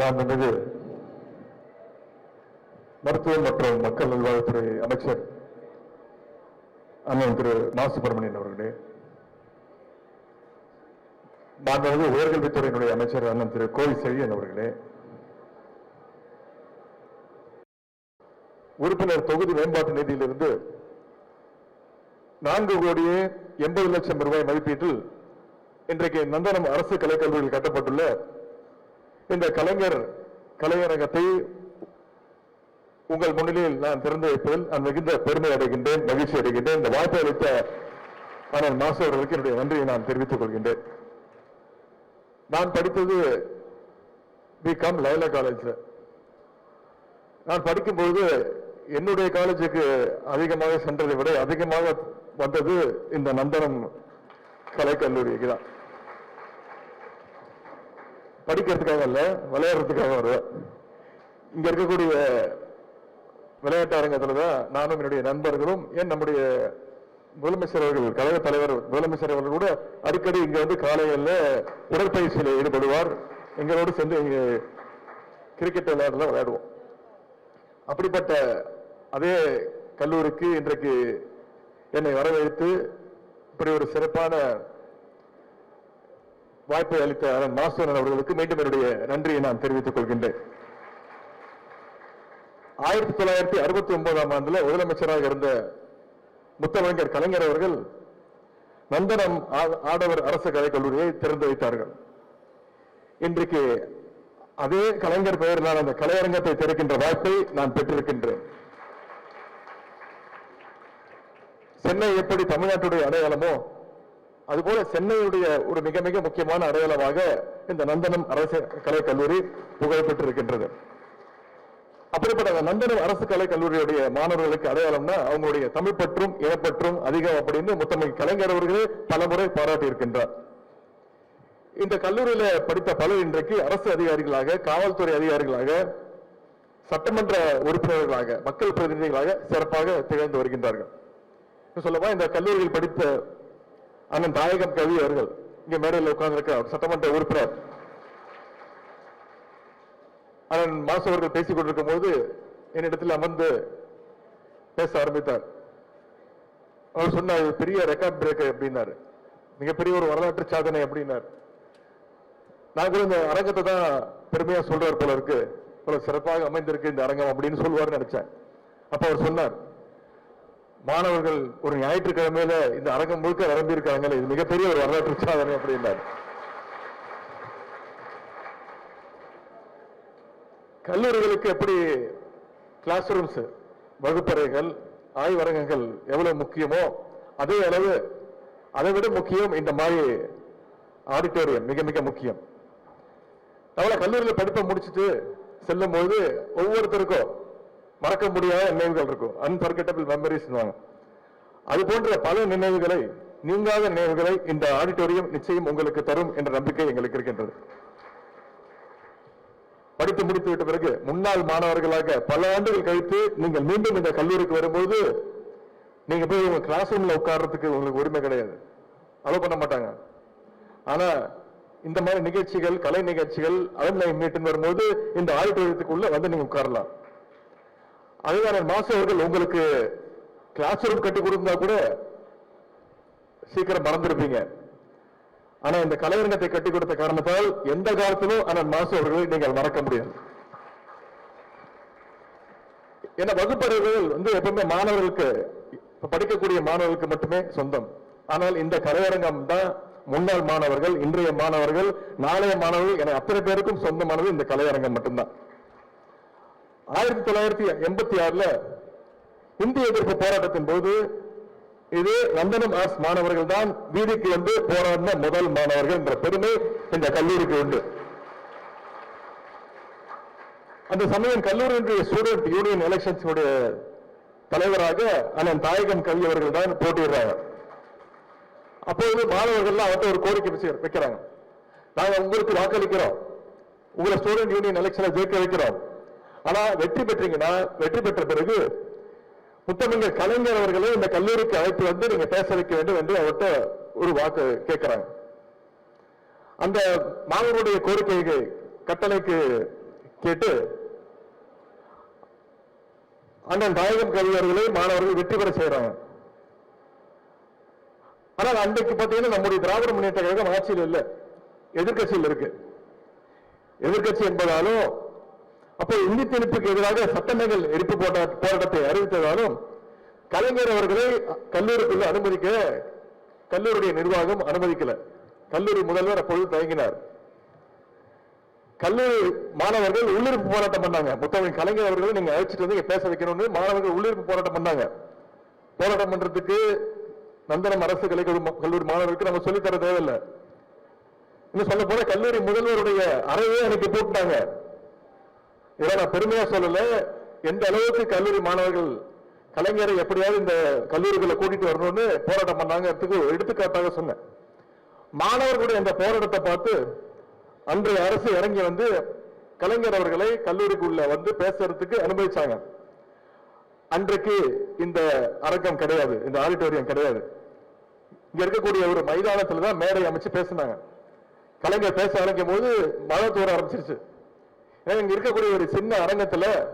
மாண்புமிகு மருத்துவம் மற்றும் மக்கள் நல்வாழ்வுத்துறை அமைச்சர் அண்ணன் திரு மா சுப்பிரமணியன் அவர்களே மாண்புமிகு உயர்கல்வித்துறையினுடைய அமைச்சர் அண்ணன் திரு கோவி செழியன் அவர்களே உறுப்பினர் தொகுதி மேம்பாட்டு நிதியிலிருந்து நான்கு கோடியே எண்பது லட்சம் ரூபாய் மதிப்பீட்டில் இன்றைக்கு நந்தனம் அரசு கலைக்கல்லூரியில் கட்டப்பட்டுள்ள இந்த கலைஞர் கலையரங்கத்தை உங்கள் முன்னிலையில் நான் திறந்து வைப்பதில் நான் மிகுந்த பெருமை அடைகின்றேன் மகிழ்ச்சி அடைகின்றேன். இந்த வாய்ப்பை அளித்த ஆனால் மாசு அவர்களுக்கு என்னுடைய நன்றியை நான் தெரிவித்துக் கொள்கின்றேன். நான் படித்தது பிகாம் லைலா காலேஜில் நான் படிக்கும்போது என்னுடைய காலேஜுக்கு அதிகமாக சென்றதை விட அதிகமாக வந்தது இந்த நந்தனம் கலைக்கல்லூரிக்கு தான். படிக்கிறதுக்காக அல்ல விளையாடுறதுக்காக வருவேன் இங்க இருக்கக்கூடிய விளையாட்டு அரங்கத்தில் தான் நானும் என்னுடைய நண்பர்களும் ஏன் நம்முடைய முதலமைச்சர் அவர்கள் கழக தலைவர் முதலமைச்சர் அவர்கள் கூட அடிக்கடி இங்க வந்து காலையில் உடற்பயிற்சியில் ஈடுபடுவார். எங்களோடு சேர்ந்து இங்கே கிரிக்கெட் விளையாடலாம் விளையாடுவோம். அப்படிப்பட்ட அதே கல்லூரிக்கு இன்றைக்கு என்னை வரவேற்று இப்படி ஒரு சிறப்பான வாய்ப்பை அளித்த அண்ணன் மாஸ்டரன் அவர்களுக்கு மீண்டும் என்னுடைய நன்றியை நான் தெரிவித்துக் கொள்கின்றேன். ஆயிரத்தி தொள்ளாயிரத்தி அறுபத்தி ஒன்பதாம் ஆண்டுல முதலமைச்சராக இருந்த முத்தமிழர் கலைஞர் அவர்கள் நந்தனம் ஆடவர் அரசு கலைக் கல்லூரியை திறந்து வைத்தார்கள். இன்றைக்கு அதே கலைஞர் பெயரிலான அந்த கலையரங்கத்தை திறக்கின்ற வாய்ப்பை நான் பெற்றிருக்கின்றேன். சென்னை எப்படி தமிழ்நாட்டுடைய அடையாளமோ அதுபோல சென்னையுடைய ஒரு மிக மிக முக்கியமான அடையாளமாக இந்த நந்தனம் அரசு கலைக்கல்லூரி கல்லூரி புகழ் பெற்றிருக்கின்றது அப்படிப்பட்ட அந்த நந்தனம் அரசு கலைக்கல்லூரியுடைய மாணவர்களுக்கு அடையாளம்னா அவங்களுடைய தமிழ் பற்றும் இனப்பற்றும் அதிகம் அப்படின்னு முத்தமிழ் கலைஞர் அவர்களே பலமுறை பாராட்டி இருக்கின்றார் இந்த கல்லூரியில படித்த பலர் இன்றைக்கு அரசு அதிகாரிகளாக காவல்துறை அதிகாரிகளாக சட்டமன்ற உறுப்பினர்களாக மக்கள் பிரதிநிதிகளாக சிறப்பாக திகழ்ந்து வருகின்றார்கள். சொல்லவா இந்த கல்லூரியில் படித்த அண்ணன் தாயகம் கவி அவர்கள் இங்க மேடையில் உட்கார்ந்திருக்க சட்டமன்ற உறுப்பினர். அண்ணன் மாசு அவர்கள் பேசிக் கொண்டிருக்கும் போது என்னிடத்தில் அமர்ந்து பேச ஆரம்பித்தார். அவர் சொன்னார் "இது பெரிய ரெக்கார்ட் பிரேக்கர் அப்படின்னாரு. மிகப்பெரிய ஒரு வரலாற்று சாதனை அப்படின்னார். நான் கூட இந்த அரங்கத்தை தான் பெருமையா சொல்றார் போல இருக்கு. போல சிறப்பாக அமைந்திருக்கு இந்த அரங்கம் அப்படின்னு சொல்லுவார்னு நினைச்சேன். அப்ப அவர் சொன்னார் மாணவர்கள் ஒரு ஞாயிற்றுக்கிழமையில இந்த அரங்கம் முழுக்க நிரம்பியிருக்காங்க இது மிகப்பெரிய ஒரு வரலாற்று சாதனை அப்படின்னார். கல்லூரிகளுக்கு எப்படி கிளாஸ் ரூம்ஸ் வகுப்பறைகள் ஆய்வரங்கங்கள் எவ்வளவு முக்கியமோ அதே அளவு அதை விட முக்கியம் இந்த மாதிரி ஆடிட்டோரியம் மிக மிக முக்கியம். நம்மள கல்லூரியில் படிப்பை முடிச்சுட்டு செல்லும் போது ஒவ்வொருத்தருக்கும் மறக்க முடியாத நினைவுகள் இருக்கும். அன்பர்கட்டபிள் மெமரிஸ் அது போன்ற பல நினைவுகளை நீங்காத நினைவுகளை இந்த ஆடிட்டோரியம் நிச்சயம் உங்களுக்கு தரும் என்ற நம்பிக்கை எங்களுக்கு இருக்கின்றது. படித்து முடித்து விட்ட பிறகு முன்னாள் மாணவர்களாக பல ஆண்டுகள் கழித்து நீங்கள் மீண்டும் இந்த கல்லூரிக்கு வரும்போது நீங்க போய் உங்க கிளாஸ் ரூம்ல உட்கார்றதுக்கு உங்களுக்கு உரிமை கிடையாது. அலோ பண்ண மாட்டாங்க. ஆனா இந்த மாதிரி நிகழ்ச்சிகள் கலை நிகழ்ச்சிகள் அலுமினை மீட்டுன்னு வரும்போது இந்த ஆடிட்டோரியத்துக்குள்ள வந்து நீங்க உட்காரலாம். அதுதான் மாசு அவர்கள் உங்களுக்கு கிளாஸ் ரூம் கட்டி கொடுத்தா கூட சீக்கிரம் மறந்துருப்பீங்க. ஆனா இந்த கலையரங்கத்தை கட்டி கொடுத்த காரணத்தால் எந்த காலத்திலும் அண்ணன் மாசு அவர்களை நீங்கள் மறக்க முடியாது. ஏன்னா வகுப்பறைகள் வந்து எப்பவுமே மாணவர்களுக்கு படிக்கக்கூடிய மாணவர்களுக்கு மட்டுமே சொந்தம். ஆனால் இந்த கலையரங்கம் தான் முன்னாள் மாணவர்கள் இன்றைய மாணவர்கள் நாளைய மாணவர்கள் என அத்தனை பேருக்கும் சொந்தமானது இந்த கலையரங்கம் மட்டும்தான். ஆயிரத்தி தொள்ளாயிரத்தி எண்பத்தி ஆறுல இந்திய எதிர்ப்பு போராட்டத்தின் போது இது நந்தனம் ஆஸ் மாணவர்கள் தான் வீதிக்கு வந்து போராடின முதல் மாணவர்கள் என்ற பெருமை இந்த கல்லூரிக்கு உண்டு. அந்த சமயம் கல்லூரியினுடைய ஸ்டூடெண்ட் யூனியன் எலெக்ஷன்ஸ் தலைவராக அண்ணன் தாயகம் கவி அவர்கள் தான் போட்டியிடுறாங்க. அப்போது மாணவர்கள் அவர்கிட்ட ஒரு கோரிக்கை வச்சு வைக்கிறாங்க. நாங்கள் உங்களுக்கு வாக்களிக்கிறோம். உங்களை ஸ்டூடெண்ட் யூனியன் எலெக்ஷனை ஜெயிக்க வைக்கிறோம். ஆனா வெற்றி பெற்றீங்கன்னா வெற்றி பெற்ற பிறகு முத்தமிழர் கலைஞர் அவர்களை இந்த கல்லூரிக்கு அழைத்து வந்து நீங்க பேச வைக்க வேண்டும் என்று அவர்கிட்ட ஒரு வாக்கு கேட்கிறாங்க. அந்த மாணவருடைய கோரிக்கைக்கு கட்டளைக்கு கேட்டு அண்ணன் நாயகம் கவிஞர்களை மாணவர்கள் வெற்றி பெற செய்யறாங்க ஆனால் அன்றைக்கு பார்த்தீங்கன்னா நம்முடைய திராவிட முன்னேற்ற கழகம் ஆட்சியில் இல்லை. எதிர்க்கட்சியில் இருக்கு. எதிர்க்கட்சி என்பதாலும் அப்போ இந்தி திணிப்புக்கு எதிராக சட்டங்கள் எரிப்பு போட்ட போராட்டத்தை அறிவித்ததாலும் கலைஞர் அவர்களை கல்லூரிக்குள்ள அனுமதிக்க கல்லூரியுடைய நிர்வாகம் அனுமதிக்கல. கல்லூரி முதல்வர் அப்பொழுது தயங்கினார். கல்லூரி மாணவர்கள் உள்ளிருப்பு போராட்டம் பண்ணாங்க. முத்தமிழ் கலைஞர் அவர்களை நீங்க அழைச்சிட்டு வந்து பேச வைக்கணும்னு மாணவர்கள் உள்ளிருப்பு போராட்டம் பண்ணாங்க. போராட்டம் பண்றதுக்கு நந்தனம் அரசு கலை கல்லூரி மாணவர்களுக்கு நம்ம சொல்லித் தர தேவையில்லை. இன்னும் சொல்ல போனா கல்லூரி முதல்வருடைய அறையே எனக்கு போட்டாங்க இதை நான் பெருமையா சொல்லல. எந்த அளவுக்கு கல்லூரி மாணவர்கள் கலைஞரை எப்படியாவது இந்த கல்லூரிகளை கூட்டிட்டு வரணும்னு போராட்டம் பண்ணாங்கிறதுக்கு ஒரு எடுத்துக்காட்டாக சொன்னேன். மாணவர்களுடைய இந்த போராட்டத்தை பார்த்து அன்றைய அரசு இறங்கி வந்து கலைஞர் அவர்களை கல்லூரிக்குள்ள வந்து பேசுறதுக்கு அனுமதிச்சாங்க. அன்றைக்கு இந்த அரங்கம் கிடையாது இந்த ஆடிட்டோரியம் கிடையாது. இங்க இருக்கக்கூடிய ஒரு மைதானத்துல தான் மேடை அமைச்சு பேசினாங்க. கலைஞர் பேச ஆரம்பிக்கும் போது மழை தூர ஆரம்பிச்சிருச்சு. இங்க இருக்கக்கூடிய ஒரு சின்ன அரங்கத்துல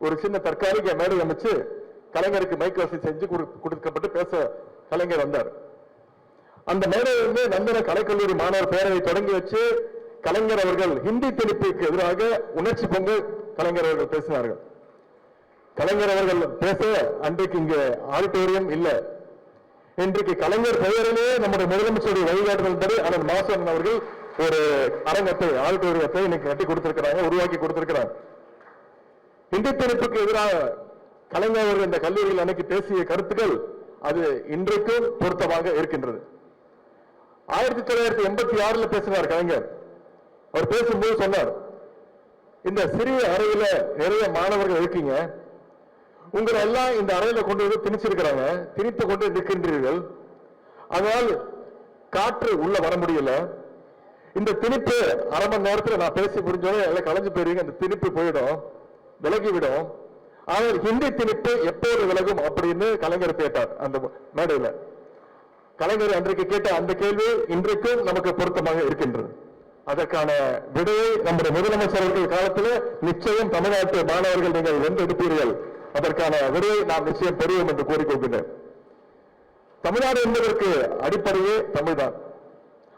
ஒரு சின்ன தற்காலிக மேடை அமைச்சு கலைஞருக்கு மைக் வசதி செஞ்சு கொடு- கொடுக்கப்பட்டு பேச கலைஞர் வந்தார். அந்த மேடையிலிருந்து நந்தன கலைக்கல்லூரி மாணவர் பேரவை தொடங்கி வச்சு கலைஞர் அவர்கள் ஹிந்தி திணிப்புக்கு எதிராக உணர்ச்சி பொங்கு கலைஞர் அவர்கள் பேசினார்கள். கலைஞர் அவர்கள் பேச அன்றைக்கு இங்கு ஆடிட்டோரியம் இல்லை. இன்றைக்கு கலைஞர் பெயரிலே நம்முடைய முதலமைச்சருடைய வழிகாட்டுதல் படி அண்ணன் மாசன் அவர்கள் ஒரு அரங்கத்தை ஆடிட்டோரியத்தை இன்னைக்கு கட்டி கொடுத்திருக்கிறாங்க உருவாக்கி கொடுத்திருக்கிறாங்க. இந்தி திணிப்புக்கு எதிராக கலைஞர் அவர்கள் இந்த கல்லூரியில் அன்னைக்கு பேசிய கருத்துக்கள் அது இன்றைக்கும் பொருத்தமாக இருக்கின்றது. ஆயிரத்தி தொள்ளாயிரத்தி எண்பத்தி ஆறுல பேசினார் கலைஞர். அவர் பேசும்போது சொன்னார் இந்த சிறிய அறையில நிறைய மாணவர்கள் இருக்கீங்க. உங்களை எல்லாம் இந்த அறையில கொண்டு வந்து திணிச்சிருக்கிறாங்க. திணித்து கொண்டு நிற்கின்றீர்கள். அதனால் காற்று உள்ள வர முடியல. இந்த திணிப்பு அரை மணி நேரத்தில் நான் பேசி முடிஞ்சோடனே எல்லாம் கலைஞ்சு போயிருவீங்க. அந்த திணிப்பு போயிடும் விலகிவிடும். ஆனால் ஹிந்தி திணிப்பு எப்போது விலகும் அப்படின்னு கலைஞர் கேட்டார் அந்த மேடையில். கலைஞர் அன்றைக்கு கேட்ட அந்த கேள்வி இன்றைக்கும் நமக்கு பொருத்தமாக இருக்கின்றது. அதற்கான விடையை நம்முடைய முதலமைச்சர் அவர்கள் காலத்தில் நிச்சயம் தமிழ்நாட்டு மாணவர்கள் நீங்கள் வென்றெடுப்பீர்கள். அதற்கான விடையை நாம் நிச்சயம் பெறுவோம் என்று கூறிக்கொள்கின்றேன். தமிழ்நாடு என்பதற்கு அடிப்படையே தமிழ்தான்.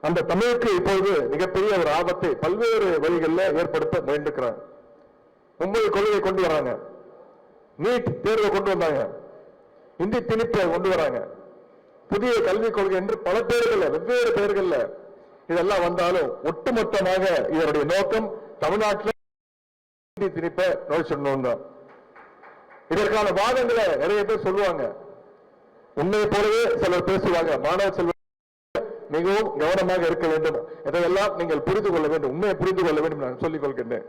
அந்த தமிழுக்கு இப்பொழுது மிகப்பெரிய ஒரு ஆபத்தை பல்வேறு வழிகளில் ஏற்படுத்த முயன்றுக்கிறாங்க ஒன்பது கொள்கையை கொண்டு வராங்க. நீட் தேர்வை கொண்டு வந்தாங்க. இந்தி திணிப்பை கொண்டு வராங்க. புதிய கல்விக் கொள்கை என்று பல பேர்கள் வெவ்வேறு பெயர்கள்ல இதெல்லாம் வந்தாலும் ஒட்டுமொத்தமாக இதனுடைய நோக்கம் தமிழ்நாட்டில் இந்தி திணிப்பை நோய்ச்சணும் தான். இதற்கான வாதங்களை நிறைய பேர் சொல்லுவாங்க. உண்மையை போலவே சிலர் பேசுவாங்க. மாணவ செல்வ மிகவும் கவனமாக இருக்க வேண்டும். இதையெல்லாம் நீங்கள் புரிந்து கொள்ள வேண்டும். உண்மையை புரிந்து கொள்ள வேண்டும் நான் சொல்லிக் கொள்கின்றேன்.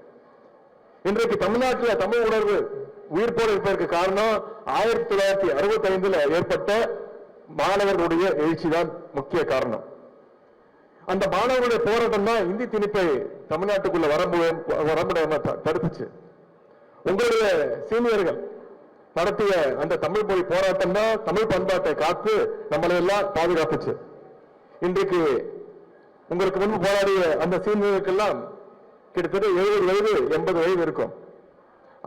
இன்றைக்கு தமிழ்நாட்டில் தமிழ் உணர்வு உயிர் போட இருப்பதற்கு காரணம் ஆயிரத்தி தொள்ளாயிரத்தி அறுபத்தி ஐந்துல ஏற்பட்ட மாணவர்களுடைய எழுச்சி தான் முக்கிய காரணம். அந்த மாணவர்களுடைய போராட்டம் தான் இந்தி திணிப்பை தமிழ்நாட்டுக்குள்ள வர முடியாம வர த- தடுத்துச்சு. உங்களுடைய சீனியர்கள் நடத்திய அந்த தமிழ் மொழி போராட்டம் தான் தமிழ் பண்பாட்டை காத்து நம்மளை எல்லாம் பாதுகாத்துச்சு. இன்றைக்கு உங்களுக்கு முன்பு போராடிய அந்த சீனியர்களுக்கெல்லாம் கிட்டத்தட்ட எழுபது வயது எண்பது வயது இருக்கும்.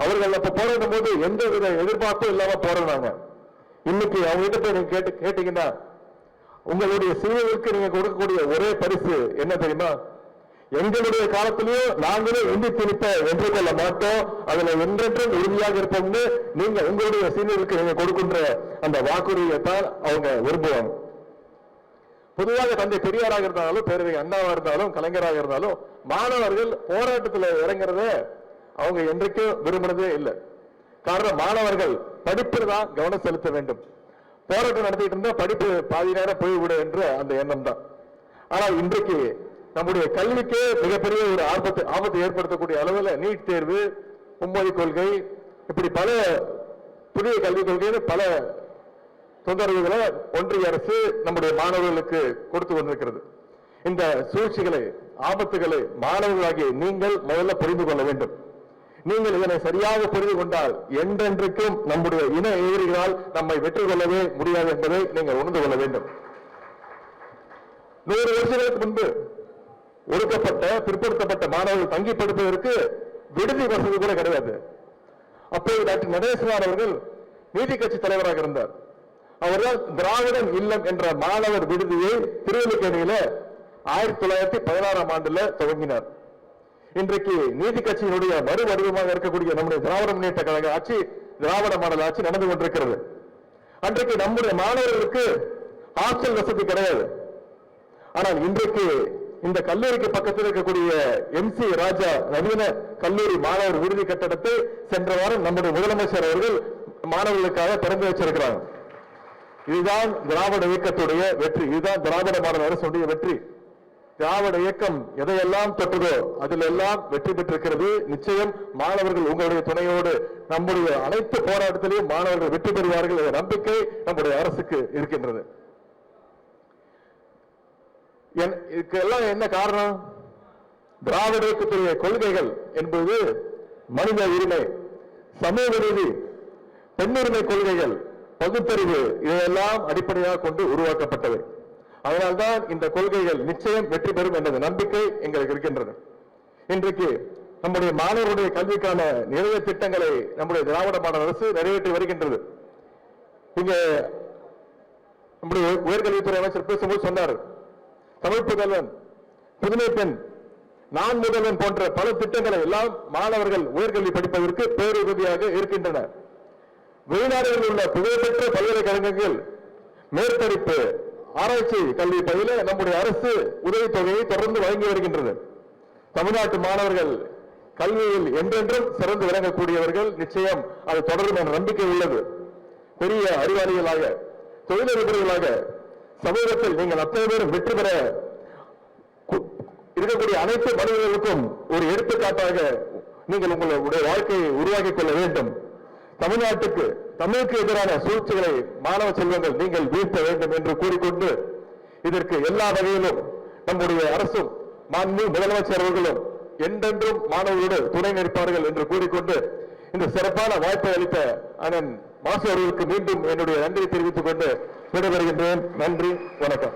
அவர்கள் அப்ப போராடும் போது எந்த வித எதிர்பார்ப்பும் இல்லாம போராடினாங்க. இன்னைக்கு அவங்க கிட்ட போய் நீங்க கேட்டு கேட்டீங்கன்னா உங்களுடைய சீனியருக்கு நீங்க கொடுக்கக்கூடிய ஒரே பரிசு என்ன தெரியுமா? எங்களுடைய காலத்திலேயும் நாங்களே இந்தி திணிப்பை வென்று கொள்ள மாட்டோம். அதுல என்றென்றும் உறுதியாக இருப்போம்னு நீங்க உங்களுடைய சீனியருக்கு நீங்க கொடுக்கின்ற அந்த வாக்குறுதியை தான் அவங்க விரும்புவாங்க. பொதுவாக தந்தை பெரியாராக இருந்தாலும் பேரவை அண்ணாவாக இருந்தாலும் கலைஞராக இருந்தாலும் மாணவர்கள் போராட்டத்தில் இறங்குறத அவங்க என்றைக்கும் விரும்பினதே இல்லை. காரணம் மாணவர்கள் படிப்பில் தான் கவனம் செலுத்த வேண்டும். போராட்டம் நடத்திட்டு இருந்தா படிப்பு பாதி நேரம் போய்விடும் என்ற அந்த எண்ணம் தான். ஆனால் இன்றைக்கு நம்முடைய கல்விக்கே மிகப்பெரிய ஒரு ஆபத்து ஆபத்தை ஏற்படுத்தக்கூடிய அளவில் நீட் தேர்வு மும்மொழி கொள்கை இப்படி பல புதிய கல்விக் கொள்கைன்னு பல தொந்தரவுகளை ஒன்றிய அரசு நம்முடைய மாணவர்களுக்கு கொடுத்து கொண்டிருக்கிறது. இந்த சூழ்ச்சிகளை ஆபத்துகளை மாணவர்களாகிய நீங்கள் முதல்ல புரிந்து கொள்ள வேண்டும். நீங்கள் இதனை சரியாக புரிந்து கொண்டால் என்றென்றைக்கும் நம்முடைய இன எதிரிகளால் நம்மை வெற்றி கொள்ளவே முடியாது என்பதை நீங்கள் உணர்ந்து கொள்ள வேண்டும். நூறு வருஷங்களுக்கு முன்பு ஒடுக்கப்பட்ட பிற்படுத்தப்பட்ட மாணவர்கள் தங்கி படிப்பதற்கு விடுதி வசதி கூட கிடையாது. அப்போது டாக்டர் நடேசனார் அவர்கள் நீதி கட்சி தலைவராக இருந்தார். அவர்தான் திராவிடன் இல்லம் என்ற மாணவர் விடுதியை திருவல்லிக்கேணியில ஆயிரத்தி தொள்ளாயிரத்தி பதினாறாம் ஆண்டுல துவங்கினார். இன்றைக்கு நீதி கட்சியினுடைய மறு வடிவமாக இருக்கக்கூடிய நம்முடைய திராவிட முன்னேற்ற கழக ஆட்சி திராவிட மாடல் ஆட்சி நடந்து கொண்டிருக்கிறது. அன்றைக்கு நம்முடைய மாணவர்களுக்கு ஹாஸ்டல் வசதி கிடையாது. ஆனால் இன்றைக்கு இந்த கல்லூரிக்கு பக்கத்தில் இருக்கக்கூடிய எம் சி ராஜா நவீன கல்லூரி மாணவர் விடுதி கட்டடத்தை சென்ற வாரம் நம்முடைய முதலமைச்சர் அவர்கள் மாணவர்களுக்காக திறந்து வச்சிருக்கிறாங்க. இதுதான் திராவிட இயக்கத்துடைய வெற்றி. இதுதான் திராவிட மாடல் அரசுடைய வெற்றி. திராவிட இயக்கம் எதையெல்லாம் தொட்டதோ அதில் எல்லாம் வெற்றி பெற்றிருக்கிறது. நிச்சயம் மாணவர்கள் உங்களுடைய துணையோடு நம்முடைய அனைத்து போராட்டத்திலையும் மாணவர்கள் வெற்றி பெறுவார்கள் என்ற நம்பிக்கை நம்முடைய அரசுக்கு இருக்கின்றது. என்- இதுக்கெல்லாம் என்ன காரணம்? திராவிட இயக்கத்துடைய கொள்கைகள் என்பது மனித உரிமை சமூக நீதி பெண்ணுரிமை கொள்கைகள் பகுத்தறிவு இதையெல்லாம் அடிப்படையாக கொண்டு உருவாக்கப்பட்டவை. அதனால்தான் இந்த கொள்கைகள் நிச்சயம் வெற்றி பெறும் என்ற நம்பிக்கை எங்களுக்கு இருக்கின்றது. இன்றைக்கு நம்முடைய மாணவருடைய கல்விக்கான நிறைய திட்டங்களை நம்முடைய திராவிட மாடல் அரசு நிறைவேற்றி வருகின்றது. இங்க நம்முடைய உயர்கல்வித்துறை அமைச்சர் பேசும்போது சொன்னார் தமிழ் புதல்வன் புதுமை பெண் நான் முதல்வன் போன்ற பல திட்டங்களை எல்லாம் மாணவர்கள் உயர்கல்வி படிப்பதற்கு பேருதவியாக இருக்கின்றன வெளிநாடுகளில் உள்ள புகழ்பெற்ற பல்கலைக்கழகங்கள் மேற்படிப்பு ஆராய்ச்சி கல்வி பயில நம்முடைய அரசு உதவித்தொகையை தொடர்ந்து வழங்கி வருகின்றது. தமிழ்நாட்டு மாணவர்கள் கல்வியில் என்றென்றும் சிறந்து விளங்கக்கூடியவர்கள் நிச்சயம் அது தொடரும் என்ற நம்பிக்கை உள்ளது. பெரிய அறிவாளிகளாக தொழிலதிபர்களாக சமூகத்தில் நீங்கள் அத்தனை பேரும் வெற்றி பெற கு- இருக்கக்கூடிய அனைத்து மனிதர்களுக்கும் ஒரு எடுத்துக்காட்டாக நீங்கள் உங்களுடைய வாழ்க்கையை உருவாக்கிக் கொள்ள வேண்டும். தமிழ்நாட்டுக்கு தமிழுக்கு எதிரான சூழ்ச்சிகளை மாணவ செல்வங்கள் நீங்கள் வீழ்த்த வேண்டும் என்று கூறிக்கொண்டு இதற்கு எல்லா வகையிலும் நம்முடைய அரசும் மாண்பு முதலமைச்சர் அவர்களும் என்றென்றும் மாணவர்களோடு துணை நிற்பார்கள் என்று கூறிக்கொண்டு இந்த சிறப்பான வாய்ப்பை அளித்த அண்ணன் மாசு அவர்களுக்கு மீண்டும் என்னுடைய நன்றியை தெரிவித்துக் கொண்டு விடைபெறுகின்றேன். நன்றி வணக்கம்.